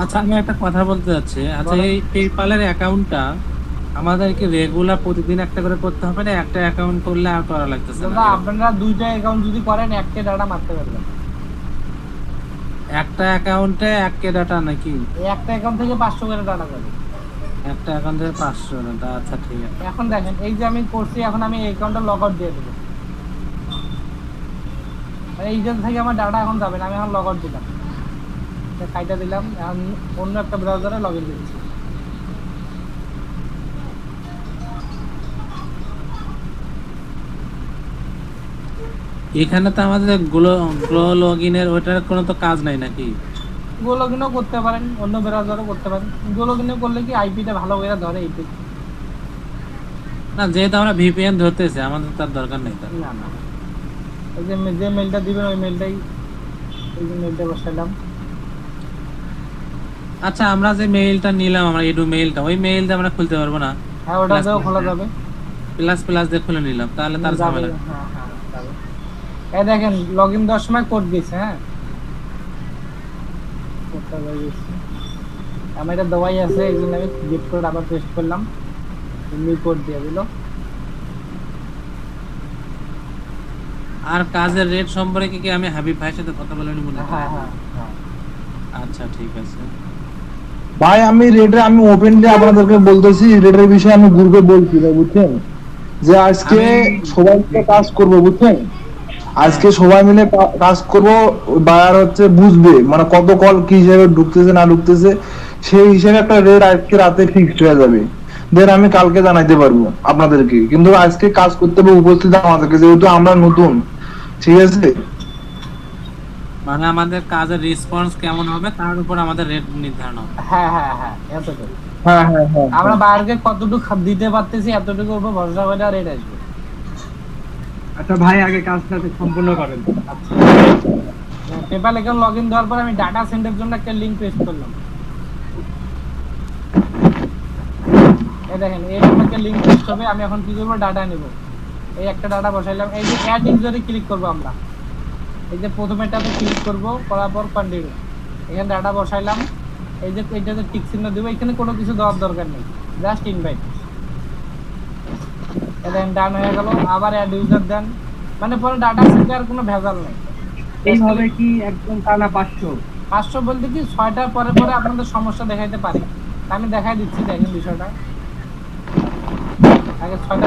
আচ্ছা আমি একটা কথা বলতে চাচ্ছি আচ্ছা। এই পেপালের অ্যাকাউন্টটা আমাদেরকে রেগুলার প্রতিদিন একটা করে করতে হবে না? একটা অ্যাকাউন্ট করলে আর করা লাগতেছে না? আপনারা দুইটা অ্যাকাউন্ট যদি করেন একটা ডাটা মারতে পারবেন। একটা অ্যাকাউন্টে এক কে ডাটা নাকি? এই একটা অ্যাকাউন্ট থেকে পাঁচশো করে ডাটা যাবে একটা অ্যাকাউন্টে পাঁচশো ডাটা আচ্ছা ঠিক আছে। এখন দেখেন এই যে আমি করছি এখন আমি এই অ্যাকাউন্টটা লগ আউট দিয়ে দেবো। এই যে থেকে আমার ডাটা এখন যাবে না আমি এখন লগ আউট দিলাম। কাইটা দিলাম এখন অন্য একটা ব্রাউজারে লগ ইন দিচ্ছি। এখানে তো আমাদের গ্লো গ্লো লগ ইনের ওটার কোনো তো কাজ নাই নাকি? গো লগ ইনও করতে পারেন অন্য ব্রাউজারও করতে পারেন। গো লগ ইনও করলে কি আইপিটা ভালো করে ধরে এইটুকু না যেহেতু আমরা ভিপিএন ধরতেছি আমাদের তার দরকার নেই তার। না না। যে মেলটা দিবেন ওই মেলটাই যে মেলটা বসাইলাম। আচ্ছা আমরা যে মেইলটা নিলাম আমরা এডু মেইলটা ওই মেইলটা আমরা খুলতে পারব না। হ্যাঁ ওটা দিয়েও খোলা যাবে। প্লাস প্লাস দিয়ে খুলে নিলাম তাহলে তার ঝামেলা। হ্যাঁ, হ্যাঁ, এই দেখেন লগ ইন দেওয়ার সময় কোড দিয়েছে হ্যাঁ? কোডটা দিয়েছে। আমার এটা দেওয়াই আছে এই জন্য আমি গিফট কোড আবার পেস্ট করলাম। এমনি কোড দিয়ে দিল। আর কাজের রেট সম্পর্কে কি আমি হাবিব ভাইয়ের সাথে কথা বলে নিব নাকি? হ্যাঁ হ্যাঁ হ্যাঁ। আচ্ছা ঠিক আছে। ভাই আমি রেডে আমি ওপেনলি আপনাদেরকে বলতেছি রেডের বিষয়ে আমি গ্রুপে বলছি বুঝছেন? যে আজকে সবাই মিলে কাজ করব বুঝছেন? আজকে সবাই মিলে কাজ করব বায়ার হচ্ছে বুঝবে মানে কত কল কি হিসেবে ঢুকতেছে না ঢুকতেছে সেই হিসেবে একটা রেট আজকে রাতে ফিক্সড হয়ে যাবে। দেন আমি কালকে জানাইতে পারব আপনাদেরকে। কিন্তু আজকে কাজ করতে হবে উপস্থিত আমাদেরকে যেহেতু আমরা নতুন ঠিক আছে? মানে আমাদের কাজের রেসপন্স কেমন হবে তার উপর আমাদের রেট নির্ধারণ হবে। হ্যাঁ হ্যাঁ হ্যাঁ এতটুকু। হ্যাঁ হ্যাঁ হ্যাঁ। আমরা বাইরকে কতটুকু দিতে পারতেছি এতটুকু উপর ভরসা করে রেট আসবে। আচ্ছা ভাই আগে কাজটা সম্পূর্ণ করেন। আচ্ছা। পেপাল অ্যাকাউন্ট লগ ইন দেওয়ার পর আমি ডাটা সেন্ডের জন্য একটা লিঙ্ক পেস্ট করলাম। এই দেখেন এরকম একটা লিঙ্ক পেস্ট হবে আমি এখন কি করব? ডাটা নেব। এই একটা ডাটা বসাইলাম। এই যে অ্যাড ইউজারে ক্লিক করব আমরা। এই যে প্রথমেটাতে ক্লিক করব করার পর কন্টিনিউ এখানে ডাটা বসাইলাম। এই যে এইটাতে টিক চিহ্ন দেবো এখানে কোনো কিছু দেওয়ার দরকার নেই। জাস্ট ইনভাইট দেখেন ডান হয়ে গেল। আবার অ্যাড ইউজার দেন। মানে পরে ডাটা সেন্টার আর কোনো ভেজাল নেই। এইভাবে কি একদম টানা পাঁচশো? পাঁচশো বলতে কি ছয়টার পরে পরে আপনাদের সমস্যা দেখাইতে পারে। আমি দেখাই দিচ্ছি দেখেন বিষয়টা। আগে ছয়টা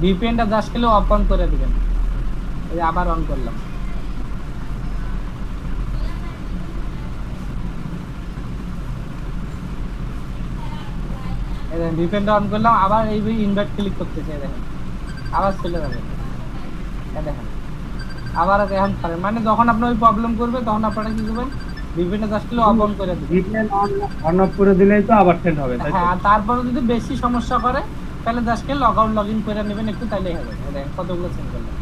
ভিপিএনটা জাস্ট খেলে অফ অন করে দিবেন। এই আবার অন করলাম। দেখেন ভিপিএনটা অন করলাম আবার এই ইনভাইট ক্লিক করতেছে এই দেখেন। আবার চলে যাবে। দেখেন। আবার এখন পারেন মানে যখন আপনার ওই প্রবলেম করবে তখন আপনারা কি করবেন? ভিপিএনটা জাস্ট খেলে অফ অন করে দিবেন। ভিপিএন অন অফ করে দিলেই তো আবার সেন্ড হবে? হ্যাঁ তারপরে যদি বেশি সমস্যা করে তাহলে just log out log in করে নেবেন একটু তাইলেই হবে। এই দেখেন কতগুলো সেন্ড করলাম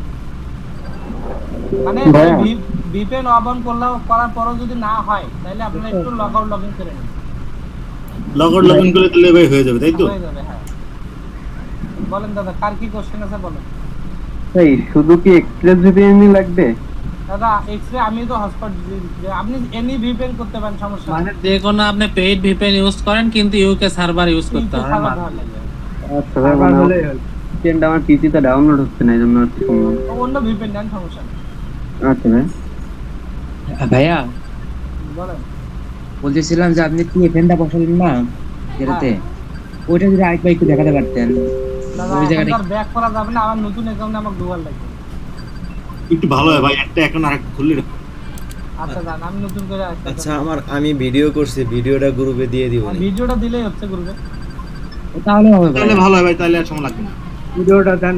মানে ভিপিএন অফ অন করলেও করার পরও যদি না হয় তাহলে আপনারা একটু লগ আউট লগ ইন করে নেবেন। লগ আউট লগ ইন করে দিলে ভাই হয়ে যাবে তাই তো? হয়ে যাবে হ্যাঁ। বলেন দাদা কার কি কোশ্চেন আছে বলেন। এই শুধু কি এক্সপ্রেস ভিপিএনই লাগবে? দাদা এক্সরে আমি তো হটস্পট আপনি এনি ভিপিএন করতে পারেন সমস্যা। মানে যে কোনো আপনি পেইড ভিপিএন ইউজ করেন কিন্তু ইউকে সার্ভার ইউজ করতে হয় আমার। আচ্ছা মানে আমার পিসিতে ডাউনলোড হচ্ছে না এই জন্য আর কি অন্য ভিপিএন নেন সমস্যা আচ্ছা ভাই। ভাইয়া। বলতেছিলাম যে আপনি কি এফএনটা বসালেন না যেটাতে ওইটা যদি আরেকবার একটু দেখাতে পারতেন। ওই জায়গাটা ব্যাক করা যাবে না আমার নতুন অ্যাকাউন্টে আমাকে দুবার লাগবে। একটু ভালো হয় ভাই একটা এখন আর খুললে আচ্ছা দান আমি নতুন করে আচ্ছা আমার আমি ভিডিও করছি ভিডিওটা গ্রুপে দিয়ে দিব। আর ভিডিওটা দিলেই হচ্ছে গ্রুপে তাহলে হবে তাহলে ভালো হয় ভাই তাহলে আর সময় লাগবে না। ভিডিওটা দেন